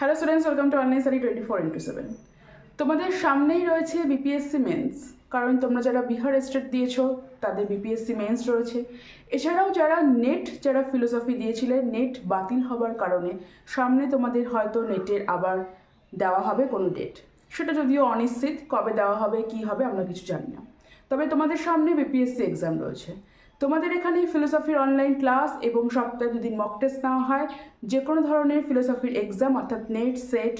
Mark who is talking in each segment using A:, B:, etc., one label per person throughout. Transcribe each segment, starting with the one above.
A: Hello students welcome to online study twenty four into seven তোমাদের সামনেই রয়েছে BPSC men's কারণ তোমরা যারা বিহার স্টেট দিয়েছ, তাদের বিপিএসসি মেন্স রয়েছে। এছাড়াও যারা নেট যারা ফিলোসফি দিয়েছিলে নেট বাতিল হবার কারণে সামনে তোমাদের হয়তো নেটের আবার দেওয়া হবে কোনো ডেট সেটা যদিও অনিশ্চিত, কবে দেওয়া হবে, কি হবে আমরা কিছু জানি না। তবে তোমাদের সামনে বিপিএসসি এক্সাম রয়েছে। তোমাদের এখানে ফিলোসফির অনলাইন ক্লাস এবং সপ্তাহে দুদিন মক টেস্ট নেওয়া হয়। যে কোনো ধরনের ফিলোসফির এক্সাম অর্থাৎ নেট সেট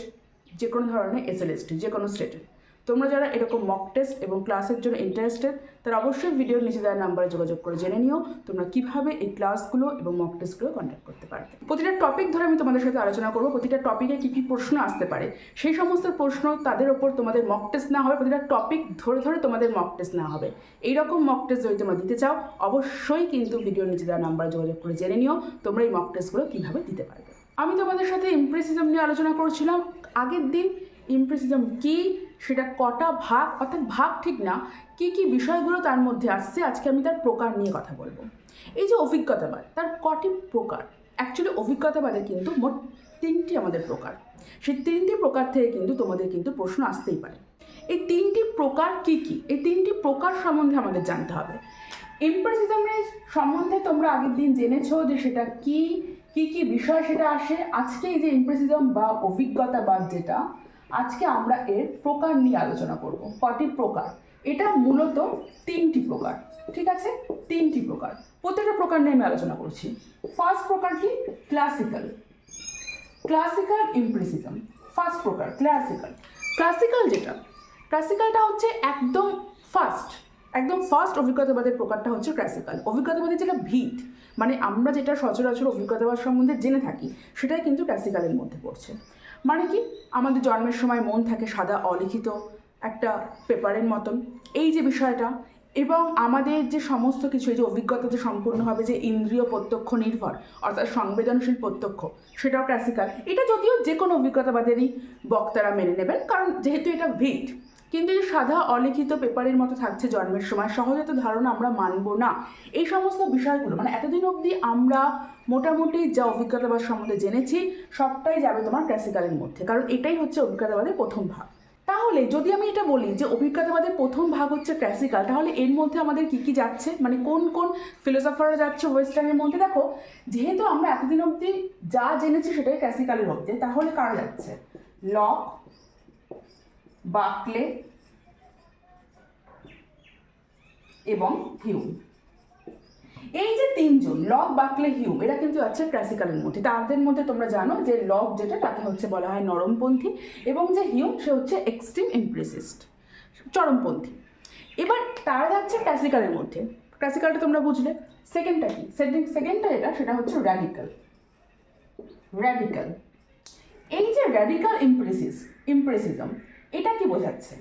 A: যে কোনো ধরনের এসএলএসটি যে কোনো স্টেটের তোমরা যারা এরকম মক টেস্ট এবং ক্লাসের জন্য ইন্টারেস্টেড তারা অবশ্যই ভিডিওর নিচে দেওয়ার নাম্বারে যোগাযোগ করে জেনে নিও, তোমরা কীভাবে এই ক্লাসগুলো এবং মক টেস্টগুলো কন্ট্যাক্ট করতে পারবে। প্রতিটা টপিক ধরে আমি তোমাদের সাথে আলোচনা করব, প্রতিটা টপিকে কী কী প্রশ্ন আসতে পারে, সেই সমস্ত প্রশ্ন তাদের ওপর তোমাদের মক টেস্ট নেওয়া হবে, প্রতিটা টপিক ধরে ধরে তোমাদের মক টেস্ট নেওয়া হবে। এইরকম মক টেস্ট যদি তোমরা দিতে চাও, অবশ্যই কিন্তু ভিডিওর নিচে দেওয়ার নাম্বারে যোগাযোগ করে জেনে নিও, তোমরা এই মক টেস্টগুলো কীভাবে দিতে পারবে। আমি তোমাদের সাথে ইমপ্রেসিজম নিয়ে আলোচনা করছিলাম, আগের দিন ইমপ্রেসিজম কি সেটা কটা ভাগ, অর্থাৎ ভাগ ঠিক না, কি কি বিষয়গুলো তার মধ্যে আসছে, আজকে আমি তার প্রকার নিয়ে কথা বলব। এই যে অভিজ্ঞতাবাদ, তার কটি প্রকার? অ্যাকচুয়ালি অভিজ্ঞতাবাদের কিন্তু মোট তিনটি আমাদের প্রকার। সেই তিনটি প্রকার থেকে কিন্তু তোমাদের কিন্তু প্রশ্ন আসতেই পারে। এই তিনটি প্রকার কি কি? এই তিনটি প্রকার সম্বন্ধে আমাদের জানতে হবে। ইমপ্রেসিজমের সম্বন্ধে তোমরা আগের দিন জেনেছো যে সেটা কি কি কি বিষয় সেটা আসে। আজকে এই যে ইমপ্রেসিজম বা অভিজ্ঞতাবাদ যেটা আজকে আমরা এর প্রকার নিয়ে আলোচনা করব। কটি প্রকার? এটা মূলত তিনটি প্রকার, ঠিক আছে? তিনটি প্রকার। প্রত্যেকটা প্রকার নিয়ে আমি আলোচনা করছি। ফার্স্ট প্রকার কি? ক্লাসিক্যাল ক্লাসিক্যাল ইমপ্রেসিজম ফার্স্ট প্রকার ক্লাসিক্যাল ক্লাসিক্যাল যেটা? ক্লাসিক্যালটা হচ্ছে একদম ফার্স্ট একদম ফার্স্ট অভিজ্ঞতাবাদের প্রকারটা হচ্ছে ক্লাসিক্যাল অভিজ্ঞতাবাদের যেটা ভিত মানে আমরা যেটা সচরাচর অভিজ্ঞতাবাদ সম্বন্ধে জেনে থাকি, সেটাই কিন্তু ক্লাসিক্যালের মধ্যে পড়ছে। মানে কি? আমাদের জন্মের সময় মন থাকে সাদা, অলিখিত একটা পেপারের মতন। এই যে বিষয়টা এবং আমাদের যে সমস্ত কিছু, এই যে অভিজ্ঞতাতে সম্পূর্ণ হবে যে ইন্দ্রিয় প্রত্যক্ষ নির্ভর, অর্থাৎ সংবেদনশীল প্রত্যক্ষ, সেটাও ক্লাসিক্যাল এটা যদিও যে কোনো অভিজ্ঞতাবাদেরই বক্তারা মেনে নেবেন, কারণ যেহেতু এটা ভিট কিন্তু এই সাদা অলিখিত পেপারের মতো থাকছে জন্মের সময়। সহজে তো ধারণা আমরা মানব না। এই সমস্ত বিষয়গুলো মানে এতদিন অবধি আমরা মোটামুটি যা অভিজ্ঞতাবাদ সম্বন্ধে জেনেছি, সবটাই যাবে তোমার ক্লাসিক্যালের মধ্যে। কারণ এটাই হচ্ছে অভিজ্ঞতাবাদের প্রথম ভাগ। তাহলে যদি আমি এটা বলি যে অভিজ্ঞতাবাদের প্রথম ভাগ হচ্ছে ক্লাসিক্যাল তাহলে এর মধ্যে আমাদের কি কি যাচ্ছে? মানে কোন কোন ফিলোসফাররা যাচ্ছে ওয়েস্টার্নের মধ্যে? দেখো, যেহেতু আমরা এতদিন অবধি যা জেনেছি সেটাই ক্লাসিক্যালের মধ্যে তাহলে কারা যাচ্ছে? লক বাকলে এবং হিউম। এই যে তিনজন লক বাকলে, হিউম, এরা কিন্তু আছে ক্লাসিক্যালের মধ্যে। তাদের মধ্যে তোমরা জানো যে লব যেটা, তাকে হচ্ছে বলা হয় নরমপন্থী এবং যে হিউম, সে হচ্ছে এক্সট্রিম ইমপ্রেসিস্ট চরমপন্থী। এবার তারা যাচ্ছে ক্লাসিক্যালের মধ্যে। ক্লাসিক্যালটা তোমরা বুঝলে। সেকেন্ডটা কি? সেকেন্ডটা যেটা, সেটা হচ্ছে র্যাডিক্যাল র্যাডিক্যাল এই যে র্যাডিক্যাল ইমপ্রেসিস ইমপ্রেসিজম এটা কি বোঝাচ্ছে?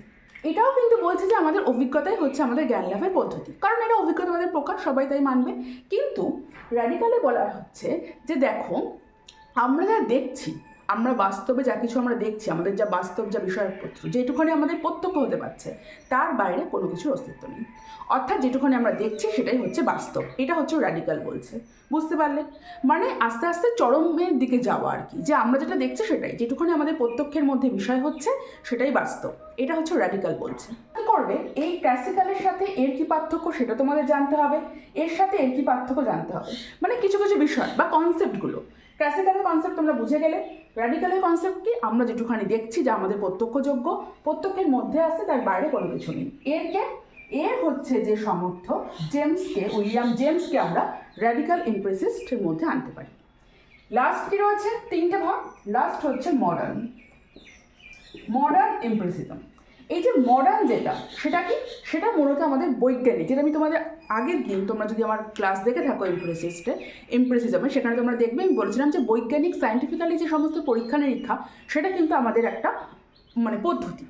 A: এটাও কিন্তু বলছে যে আমাদের অভিজ্ঞতাই হচ্ছে আমাদের জ্ঞান লাভের পদ্ধতি। কারণ এটা অভিজ্ঞতা আমাদের প্রকার, সবাই তাই মানবে। কিন্তু র্যাডিক্যালে বলা হচ্ছে যে দেখো, আমরা যা দেখছি আমরা বাস্তবে যা কিছু আমরা দেখছি, আমাদের যা বাস্তব যা বিষয়পত্র, যেটুখানি আমাদের প্রত্যক্ষ হতে পারছে, তার বাইরে কোনো কিছুর অস্তিত্ব নেই। অর্থাৎ যেটুখানি আমরা দেখছি সেটাই হচ্ছে বাস্তব। এটা হচ্ছে র্যাডিক্যাল বলছে। বুঝতে পারলে? মানে আস্তে আস্তে চরমের দিকে যাওয়া আর কি। যে আমরা যেটা দেখছি সেটাই, যেটুখানি আমাদের প্রত্যক্ষের মধ্যে বিষয় হচ্ছে সেটাই বাস্তব। এটা হচ্ছে র্যাডিক্যাল বলছে। করবে? এই ক্লাসিক্যালের সাথে এর কি পার্থক্য সেটা তোমাদের জানতে হবে। এর সাথে এর কি পার্থক্য জানতে হবে। মানে কিছু কিছু বিষয় বা কনসেপ্টগুলো ক্লাসিক্যালের কনসেপ্ট তোমরা বুঝে গেলে। র্যাডিক্যালের কনসেপ্ট কি? আমরা যেটুখানি দেখছি যা আমাদের প্রত্যক্ষযোগ্য, প্রত্যক্ষের মধ্যে আসছে তার বাইরে কোনো কিছু নেই। এর কে? এর হচ্ছে যে সমর্থক জেমসকে উইলিয়াম জেমসকে আমরা র্যাডিক্যাল ইমপ্রেসিস্টের মধ্যে আনতে পারি। লাস্ট কি রয়েছে? তিনটে ভাগ। লাস্ট হচ্ছে মডার্ন মডার্ন ইমপ্রেসিজম এই যে মডার্ন যেটা, সেটা কি? সেটা মূলত আমাদের বৈজ্ঞানিক। যেটা আমি তোমাদের আগের দিন তোমরা যদি আমার ক্লাস দেখে থাকো ইমপ্রেসিস্টে ইমপ্রেসিজমে সেখানে তোমরা দেখবে, আমি বলেছিলাম যে বৈজ্ঞানিক সায়েন্টিফিক্যালি যে সমস্ত পরীক্ষা নিরীক্ষা, সেটা কিন্তু আমাদের একটা মানে পদ্ধতি।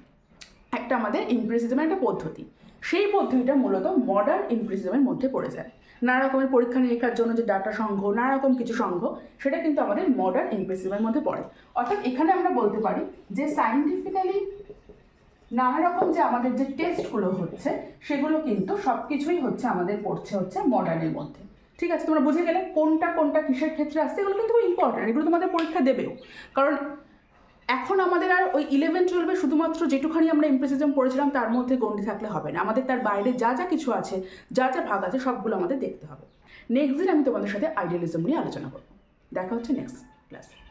A: একটা আমাদের ইমপ্রেসিজমের একটা পদ্ধতি। সেই পদ্ধতিটা মূলত মডার্ন ইমপ্রেসিজমের মধ্যে পড়ে যায়। নানা রকমের পরীক্ষা নিরীক্ষার জন্য যে ডাটা সংগ্রহ, নানা রকম কিছু সংগ্রহ, সেটা কিন্তু আমাদের মডার্ন ইমপ্রেসিভের মধ্যে পড়ে। অর্থাৎ এখানে আমরা বলতে পারি যে সায়েন্টিফিক্যালি নানা রকম যে আমাদের যে টেস্টগুলো হচ্ছে, সেগুলো কিন্তু সব কিছুই হচ্ছে আমাদের পড়ছে হচ্ছে মডার্নের মধ্যে। ঠিক আছে? তোমরা বুঝে গেলে কোনটা কোনটা কিসের ক্ষেত্রে আসছে, এগুলো কিন্তু খুব ইম্পর্টেন্ট এগুলো তোমাদের পরীক্ষা দেবেও। কারণ এখন আমাদের আর ওই ইলেভেন টুয়েলভে শুধুমাত্র যেটুখানি আমরা ইমপ্রেসিজম পড়েছিলাম, তার মধ্যে গণ্ডি থাকলে হবে না। আমাদের তার বাইরে যা যা কিছু আছে, যা যা ভাগ আছে, সবগুলো আমাদের দেখতে হবে। নেক্সট দিন আমি তোমাদের সাথে আইডিয়ালিজম নিয়ে আলোচনা করব। দেখা হচ্ছে নেক্সট ক্লাসে